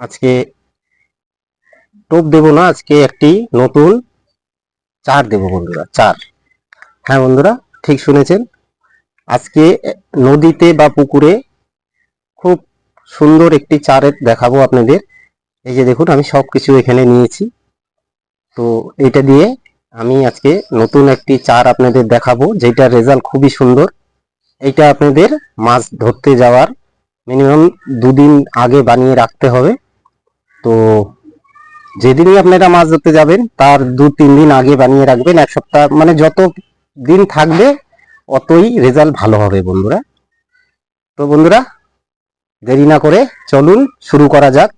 আজকে টোপ দেব না, আজকে একটি নতুন চার দেব বন্ধুরা, চার। হ্যাঁ বন্ধুরা, ঠিক শুনেছেন? আজকে নদীতে বা পুকুরে খুব সুন্দর একটি চারের দেখাবো আপনাদের। এই যে দেখুন, আমি সব কিছু এখানে নিয়েছি। তো এটা দিয়ে আমি আজকে নতুন একটি চার আপনাদের দেখাবো, যেটার রেজাল্ট খুবই সুন্দর। এইটা আপনাদের মাছ ধরতে যাওয়ার মিনিমাম দুদিন আগে বানিয়ে রাখতে হবে। তো যেদিনই আপনারা মাছ ধরতে যাবেন, তার দু, তিন দিন আগে বানিয়ে রাখবেন এক সপ্তাহ মানে যত দিন থাকবে, অতই রেজাল্ট ভালো হবে বন্ধুরা। তো বন্ধুরা, দেরি না করে চলুন, শুরু করা যাক।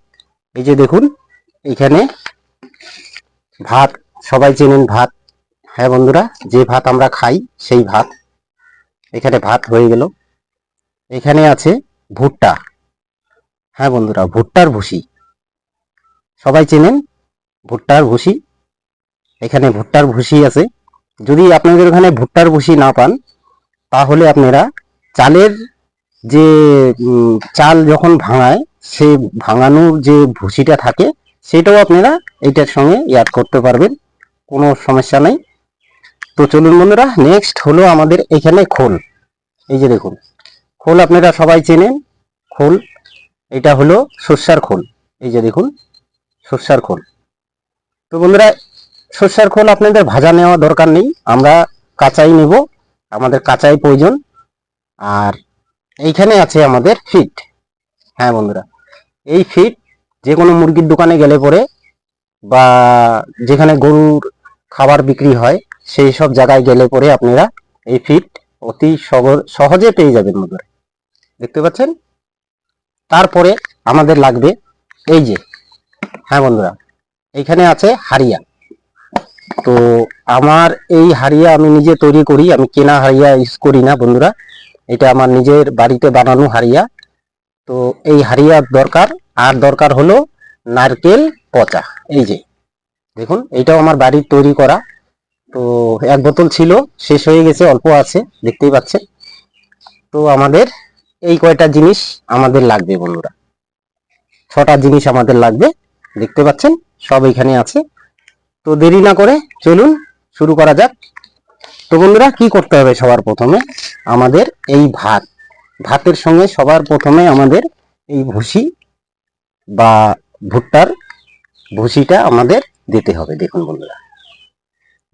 এই যে দেখুন, এখানে ভাত, সবাই চেনেন ভাত। হ্যাঁ বন্ধুরা, যে ভাত আমরা খাই, সেই ভাত। এখানে ভাত হয়ে গেল। এখানে আছে ভুট্টা। হ্যাঁ বন্ধুরা, ভুট্টার ভুসি। সবাই চেনেন ভুট্টার ভুসি। এখানে ভুট্টার ভুসি আছে। যদি আপনাদের ওখানে ভুট্টার ভুসি না পান, তাহলে আপনারা চালের যে চাল যখন ভাঙায়, সেই ভাঙানোর যে ভুসিটা থাকে, সেটাও আপনারা এইটার সঙ্গে অ্যাড করতে পারবেন। কোনো সমস্যা নেই। তো চলুন বন্ধুরা নেক্সট হলো আমাদের এখানে খোল। এই যে দেখুন, খোল আপনারা সবাই চেনেন। খোল, এটা হলো সর্ষার খোল। এই যে দেখুন সর্ষার খোল। তো বন্ধুরা, সর্ষার খোল আপনাদের ভাজা নেওয়া দরকার নেই। আমরা কাঁচাই নেব, আমাদের কাঁচাই প্রয়োজন। আর এইখানে আছে আমাদের ফিট। হ্যাঁ বন্ধুরা, এই ফিট যে কোনো মুরগির দোকানে গেলে পরে বা যেখানে গরুর খাবার বিক্রি হয়, সেই সব জায়গায় গেলে পরে আপনারা এই ফিট অতি সহ- সহজে পেয়ে যাবেন বন্ধুরা। দেখতে পাচ্ছেন? তারপরে আমাদের লাগবে এই যে হ্যাঁ বন্ধুরা এইখানে আছে হারিয়া তো আমার এই হারিয়া আমি নিজে তৈরি করি, আমি কেনা হারিয়া ইউজ করি না বন্ধুরা। এটা আমার নিজের বাড়িতে বানানো হারিয়া তো এই হারিয়ার দরকার, আর দরকার হলো নারকেল পচা। এই যে, দেখুন, এটাও আমার বাড়ির তৈরি করা। তো এক বোতল ছিল, শেষ হয়ে গেছে, অল্প আছে, দেখতেই পাচ্ছেন। তো আমাদের এই কয়টা জিনিস আমাদের লাগবে বন্ধুরা। ছটা জিনিস আমাদের লাগবে। দেখতে পাচ্ছেন? সব এখানে আছে। তো দেরি না করে চলুন শুরু করা যাক। তো বন্ধুরা, কি করতে হবে সবার প্রথমে? আমাদের এই ভাত। ভাতের সঙ্গে সবার প্রথমে আমাদের এই ভুসি বা ভুট্টার ভুসিটা আমাদের দিতে হবে। দেখুন বন্ধুরা,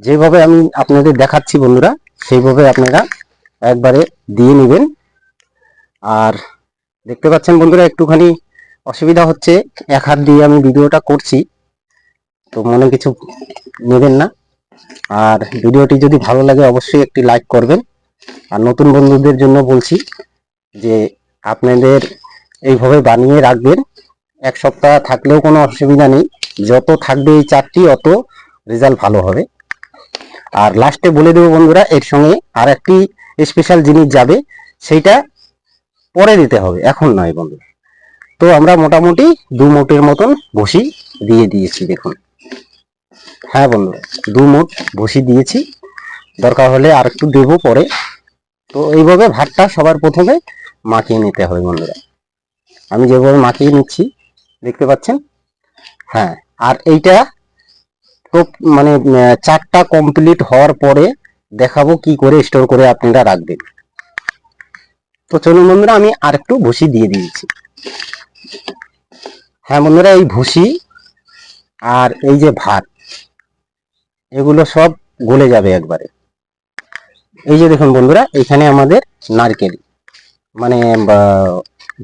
যেভাবে আমি আপনাদের দেখাচ্ছি বন্ধুরা, সেইভাবে আপনারা একবারে দিয়ে নেবেন। আর দেখতে পাচ্ছেন বন্ধুরা, একটুখানি অসুবিধা হচ্ছে এক হাত দিয়ে আমি ভিডিওটা করছি, তো মনে কিছু নেবেন না। আর ভিডিওটি যদি ভালো লাগে, অবশ্যই একটি লাইক করবেন। আর নতুন বন্ধুদের জন্য বলছি যে, আপনাদের এইভাবে বানিয়ে রাখবেন। এক সপ্তাহ থাকলেও কোনো অসুবিধা নেই। যত থাকবে এই চারটি, অত রেজাল্ট ভালো হবে। আর লাস্টে বলে দেবো বন্ধুরা, এর সঙ্গে আর একটি স্পেশাল জিনিস যাবে, সেইটা পরে দিতে হবে, এখন নয় বন্ধু তো আমরা মোটামুটি দু মোটের মতন বসি দিয়ে দিয়েছি, দেখুন। হ্যাঁ বন্ধু দু মুঠ বসি দিয়েছি। দরকার হলে আর একটু দেবো পরে। তো এইভাবে ভাতটা সবার প্রথমে মাখিয়ে নিতে হবে বন্ধুরা। আমি যেভাবে মাখিয়ে নিচ্ছি, দেখতে পাচ্ছেন? হ্যাঁ আর এইটা তো মানে চারটা কমপ্লিট হওয়ার পরে দেখাবো কি করে স্টোর করে আপনারা রাখবেন। তো চলুন বন্ধুরা, আমি আর একটু ভুসি দিয়ে দিয়েছি। হ্যাঁ বন্ধুরা, এই ভুসি আর এই যে ভাত, এগুলো সব গলে যাবে একবারে। এই যে দেখুন বন্ধুরা, এখানে আমাদের নারকেল মানে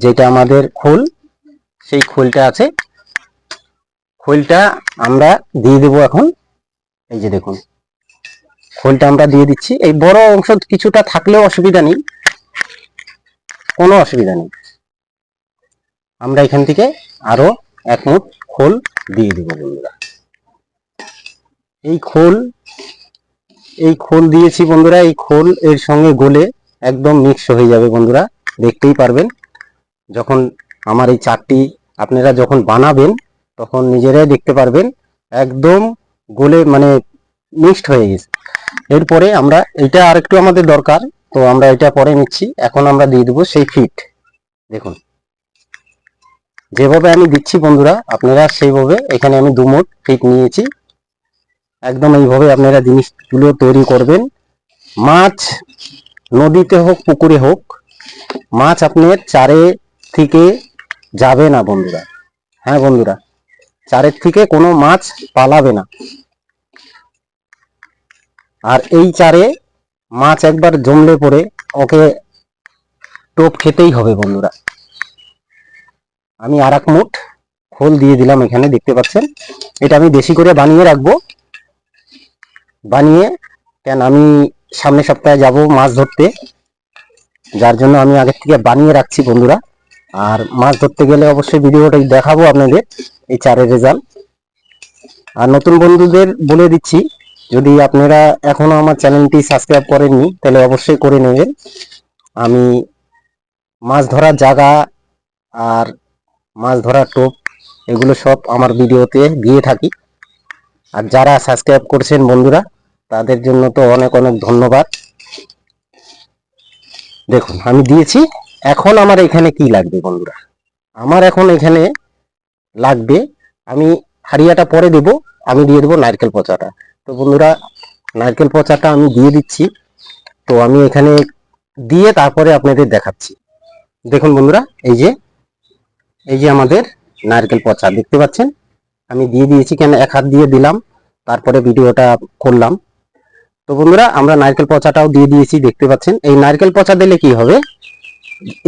যেটা আমাদের খোল, সেই খোলটা আছে। খোলটা আমরা দিয়ে দেবো এখন, এই যে দেখুন, খোলটা আমরা দিয়ে দিচ্ছি। এই বড় অংশ কিছুটা থাকলেও অসুবিধা নেই, কোনো অসুবিধা নেই। আমরা এখান থেকে আরও এক মুঠ খোল দিয়ে দেবো বন্ধুরা। এই খোল এই খোল দিয়েছি বন্ধুরা, এই খোল এর সঙ্গে গলে একদম মিক্স হয়ে যাবে বন্ধুরা, দেখতেই পারবেন। যখন আমার এই চারটি আপনারা যখন বানাবেন, তখন নিজেরাই দেখতে পারবেন, একদম গলে মানে মিক্সড হয়ে গেছে। এরপরে আমরা এটা আরেকটু আমাদের দরকার, তো আমরা এটা পরে নিচ্ছি। এখন আমরা দিয়ে দেবো সেই ফিট দেখুন। যেভাবে আমি দিচ্ছি বন্ধুরা, আপনারা সেইভাবে এখানে আমি দু মোট ফিট নিয়েছি। একদম এইভাবে আপনারা জিনিসগুলো তৈরি করবেন। মাছ নদীতে হোক, পুকুরে হোক, মাছ আপনার চারে থেকে যাবে না বন্ধুরা। হ্যাঁ বন্ধুরা, চারের থেকে কোনো মাছ পালাবে না। আর এই চারে মাছ একবার জমলে পড়ে ওকে টোপ খেতেই হবে বন্ধুরা। আমি আর এক মুঠ খোল দিয়ে দিলাম এখানে, দেখতে পাচ্ছেন? এটা আমি বেশি করে বানিয়ে রাখব। বানিয়ে, কেন আমি সামনের সপ্তাহে যাব মাছ ধরতে। যার জন্য আমি আগের থেকে বানিয়ে রাখছি বন্ধুরা। আর মাছ ধরতে গেলে অবশ্যই ভিডিওটা দেখাবো আপনাদের, এই চারের রেজাল্ট। আর নতুন বন্ধুদের বলে দিচ্ছি, যদি আপনারা এখনও আমার চ্যানেলটি সাবস্ক্রাইব করেননি, তাহলে অবশ্যই করে নেবেন। আমি মাছ ধরার জায়গা আর মাছ ধরার টোপ, এগুলো সব আমার ভিডিওতে দিয়ে থাকি। আর যারা সাবস্ক্রাইব করছেন বন্ধুরা, তাদের জন্য তো অনেক অনেক ধন্যবাদ। দেখুন, আমি দিয়েছি। এখন আমার এখানে কি লাগবে বন্ধুরা? আমার এখন এখানে লাগবে, আমি হারিয়াটা পরে দেব, আমি দিয়ে দেবো নারকেল পচাটা। তো বন্ধুরা, নারকেল পচাটা আমি দিয়ে দিচ্ছি। তো আমি এখানে দিয়ে তারপরে আপনাদের দেখাচ্ছি। দেখুন বন্ধুরা, এই যে এই যে আমাদের নারকেল পচা, দেখতে পাচ্ছেন? আমি দিয়ে দিয়েছি কেন? এক হাত দিয়ে দিলাম, তারপরে ভিডিওটা করলাম। তো বন্ধুরা, আমরা নারকেল পচাটাও দিয়ে দিয়েছি, দেখতে পাচ্ছেন? এই নারকেল পচা দিলে কি হবে?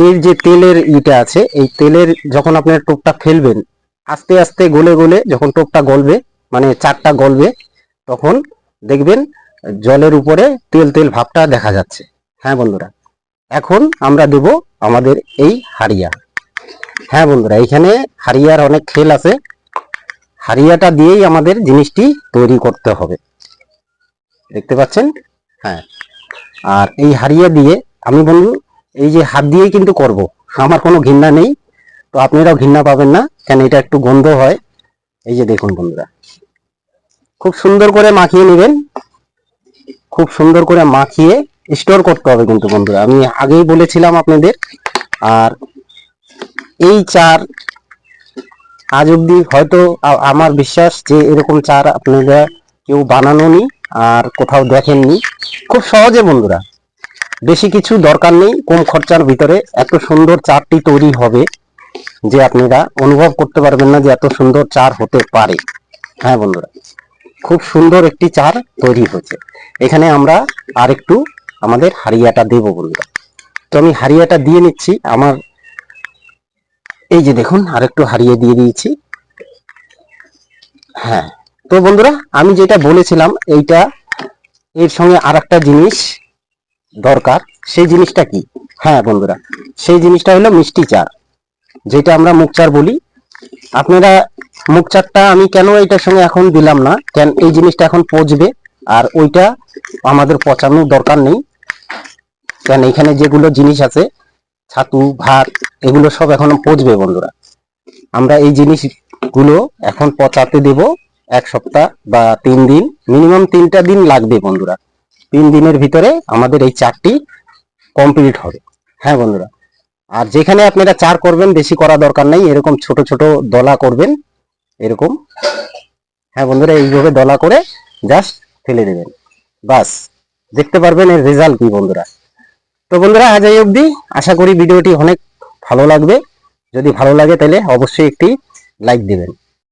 এর যে তেলের ইটা আছে, এই তেলের যখন আপনার টোপটা ফেলবেন, আস্তে আস্তে গলে গলে যখন টোপটা গলবে মানে চারটা গলবে, তখন দেখবেন জলের উপরে তেল তেল ভাবটা দেখা যাচ্ছে। হ্যাঁ বন্ধুরা, এখন আমরা দেব আমাদের এই হারিয়া হ্যাঁ বন্ধুরা, এখানে হারিয়ার অনেক খেল আছে। হারিয়াটা দিয়েই আমাদের জিনিসটি তৈরি করতে হবে। দেখতে পাচ্ছেন? হ্যাঁ। আর এই হারিয়া দিয়ে আমি বন্ধু, এই যে হাত দিয়েই কিন্তু করব। আমার কোনো ঘৃণা নেই। তো আপনারাও ঘৃণা পাবেন না, কেন এটা একটু গন্ধ হয়। এই যে দেখুন বন্ধুরা, খুব সুন্দর করে মাখিয়ে নেবেন। খুব সুন্দর করে মাখিয়ে স্টোর করতে হবে কিন্তু বন্ধুরা। আমি আগেই বলেছিলাম আপনাদের, আর এই চার আজ অব্দি হয়তো আমার বিশ্বাস যে এরকম চার আপনারা কেউ বানানো নি আর কোথাও দেখেননি। খুব সহজে বন্ধুরা, বেশি কিছু দরকার নেই, কম খরচার ভিতরে এত সুন্দর চারটি তৈরি হবে যে আপনারা অনুভব করতে পারবেন না যে এত সুন্দর চার হতে পারে। হ্যাঁ বন্ধুরা, খুব সুন্দর একটি চার তৈরি হয়েছে। এখানে আমরা আরেকটু আমাদের হারিয়াটা দেব বন্ধুরা। তো আমি হারিয়াটা দিয়ে নিচ্ছি, আমার এই যে দেখুন, আরেকটু হারিয়ে দিয়ে দিয়েছি। হ্যাঁ তো বন্ধুরা, আমি যেটা বলেছিলাম, এইটা এর সঙ্গে আর একটা জিনিস দরকার। সেই জিনিসটা কি? হ্যাঁ বন্ধুরা, সেই জিনিসটা হলো মিষ্টি চার, যেটা আমরা মুখ চার বলি। আপনারা মুখ চারটা আমি কেন এটার সঙ্গে এখন দিলাম না? কেন এই জিনিসটা এখন পচবে? আর ওইটা আমাদের পচানোর দরকার নেই। কেন এখানে যেগুলো জিনিস আছে ছাতু, ভাত, এগুলো সব এখন পচবে বন্ধুরা। আমরা এই জিনিসগুলো এখন পচাতে দেব এক সপ্তাহ বা তিন দিন মিনিমাম তিনটা দিন লাগবে বন্ধুরা। তিন দিনের ভিতরে আমাদের এই চারটি কমপ্লিট হবে। হ্যাঁ বন্ধুরা? আর যেখানে আপনারা চার করবেন, বেশি করা দরকার নেই, এরকম ছোট ছোট দলা করবেন, এরকম। হ্যাঁ বন্ধুরা, এইভাবে দলা করে জাস্ট ফেলে দেবেন। বাস, দেখতে পারবেন এর রেজাল্ট কি বন্ধুরা। তো বন্ধুরা, আজ এই অবধি। আশা করি ভিডিওটি অনেক ভালো লাগবে। যদি ভালো লাগে তাহলে অবশ্যই একটি লাইক দিবেন।